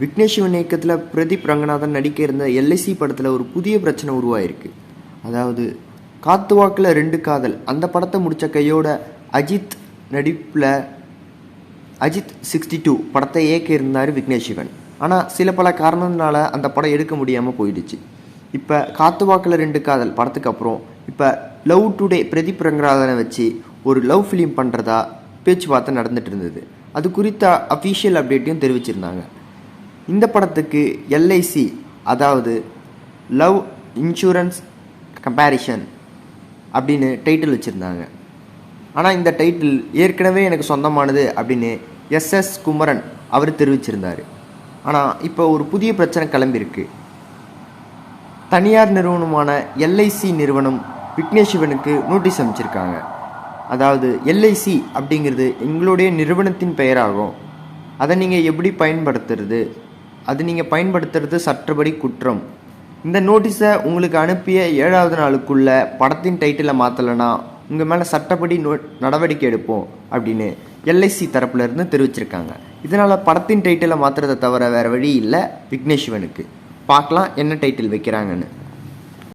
விக்னேஷ் சிவன் இயக்கத்தில் பிரதீப் ரங்கநாதன் நடிக்க இருந்த எல்ஐசி படத்தில் ஒரு புதிய பிரச்சனை உருவாயிருக்கு. அதாவது காத்து வாக்கில் ரெண்டு காதல். அந்த படத்தை முடித்த கையோட அஜித் நடிப்பில் அஜித் சிக்ஸ்டி டூ படத்தை இயக்க இருந்தார் விக்னேஷ் சிவன் ஆனால் சில பல காரணங்களால அந்த படம் எடுக்க முடியாமல் போயிடுச்சு. இப்போ காத்து வாக்கில் ரெண்டு காதல் படத்துக்கு அப்புறம் இப்போ லவ் டுடே பிரதீப் ரங்கநாதனை வச்சு ஒரு லவ் ஃபிலிம் பண்ணுறதா பேச்சுவார்த்தை நடந்துட்டு இருந்தது. அது குறித்த அஃபீஷியல் அப்டேட்டையும் தெரிவிச்சிருந்தாங்க. இந்த படத்துக்கு எல்ஐசி அதாவது லவ் இன்சூரன்ஸ் கம்பேரிஷன் அப்படின்னு டைட்டில் வச்சுருந்தாங்க. ஆனால் இந்த டைட்டில் ஏற்கனவே எனக்கு சொந்தமானது அப்படின்னு எஸ்எஸ் குமரன் அவர் தெரிவிச்சிருந்தார். ஆனால் இப்போ ஒரு புதிய பிரச்சனை கிளம்பியிருக்கு. தனியார் நிறுவனமான எல்ஐசி நிறுவனம் விக்னேஷ் சிவனுக்கு நோட்டீஸ் அமைச்சிருக்காங்க அதாவது எல்ஐசி அப்படிங்கிறது எங்களுடைய நிறுவனத்தின் பெயராகும். அதை நீங்கள் எப்படி பயன்படுத்துறது? அது நீங்கள் பயன்படுத்துறது சற்றபடி குற்றம். இந்த நோட்டீஸை உங்களுக்கு அனுப்பிய ஏழாவது நாளுக்குள்ளே படத்தின் டைட்டிலை மாற்றலைன்னா உங்கள் மேலே சட்டப்படி நோ நடவடிக்கை எடுப்போம் அப்படின்னு எல்ஐசி தரப்புல இருந்து தெரிவிச்சிருக்காங்க. இதனால் படத்தின் டைட்டிலை மாற்றுறதை தவிர வேறு வழி இல்லை விக்னேஷ்வனுக்கு. பார்க்கலாம் என்ன டைட்டில் வைக்கிறாங்கன்னு.